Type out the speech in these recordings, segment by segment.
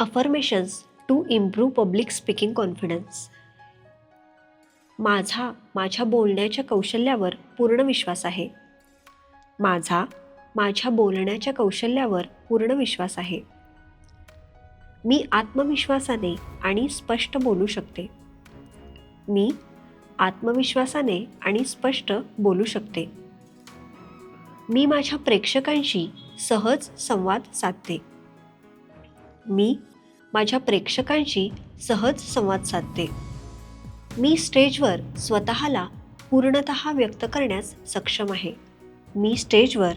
Affirmations to improve public speaking confidence माझा माझ्या बोलण्याच्या कौशल्यावर पूर्ण विश्वास आहे. माझा माझ्या बोलण्याच्या कौशल्यावर पूर्ण विश्वास आहे. मी आत्मविश्वासाने आणि स्पष्ट बोलू शकते. मी आत्मविश्वासाने आणि स्पष्ट बोलू शकते. मी माझ्या प्रेक्षकांशी सहज संवाद साधते. मी माझ्या प्रेक्षकांशी सहज संवाद साधते. मी स्टेजवर स्वतःला पूर्णत व्यक्त करण्यास सक्षम आहे. मी स्टेजवर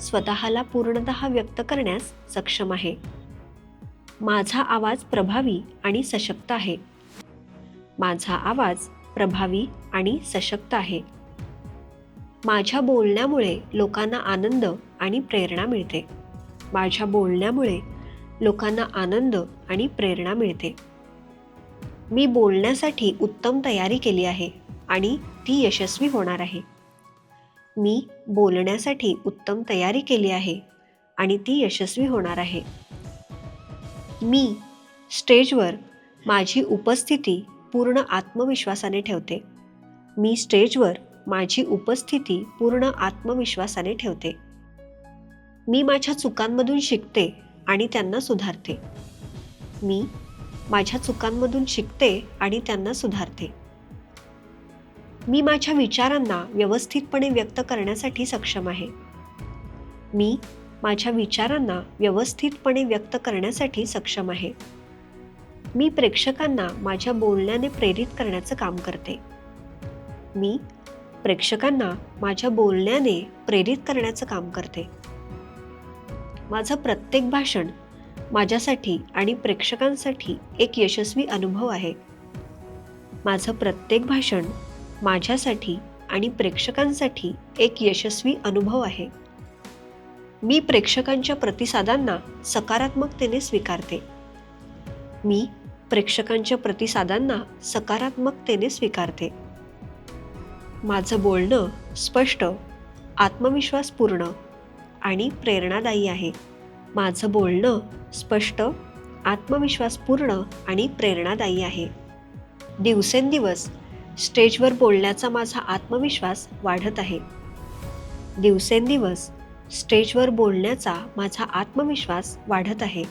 स्वतःला पूर्णत व्यक्त करण्यास सक्षम आहे. माझा आवाज प्रभावी आणि सशक्त आहे. माझा आवाज प्रभावी आणि सशक्त आहे. माझ्या बोलण्यामुळे लोकांना आनंद आणि प्रेरणा मिळते. माझ्या बोलण्यामुळे लोकांना आनंद आणि प्रेरणा मिळते. मी बोलण्यासाठी उत्तम तयारी केली आहे आणि ती यशस्वी होणार आहे. मी बोलण्यासाठी उत्तम तयारी केली आहे आणि ती यशस्वी होणार आहे. मी स्टेजवर माझी उपस्थिती पूर्ण आत्मविश्वासाने ठेवते. मी स्टेजवर माझी उपस्थिती पूर्ण आत्मविश्वासाने ठेवते. मी माझ्या चुकांमधून शिकते आणि त्यांना सुधारते. मी माझ्या चुकांमधून शिकते आणि त्यांना सुधारते. मी माझ्या विचारांना व्यवस्थितपणे व्यक्त करण्यासाठी सक्षम आहे. मी माझ्या विचारांना व्यवस्थितपणे व्यक्त करण्यासाठी सक्षम आहे. मी प्रेक्षकांना माझ्या बोलण्याने प्रेरित करण्याचं काम करते. मी प्रेक्षकांना माझ्या बोलण्याने प्रेरित करण्याचं काम करते. माझं प्रत्येक भाषण माझ्यासाठी आणि प्रेक्षकांसाठी एक यशस्वी अनुभव आहे. माझं प्रत्येक भाषण माझ्यासाठी आणि प्रेक्षकांसाठी एक यशस्वी अनुभव आहे. मी प्रेक्षकांच्या प्रतिसादांना सकारात्मकतेने स्वीकारते. मी प्रेक्षकांच्या प्रतिसादांना सकारात्मकतेने स्वीकारते. माझं बोलणं स्पष्ट आत्मविश्वासपूर्ण आणि प्रेरणादायी आहे. माझं बोलणं स्पष्ट आत्मविश्वासपूर्ण आणि प्रेरणादायी आहे. दिवसेंदिवस स्टेजवर बोलण्याचा माझा आत्मविश्वास वाढत आहे. दिवसेंदिवस स्टेजवर बोलण्याचा माझा आत्मविश्वास वाढत आहे.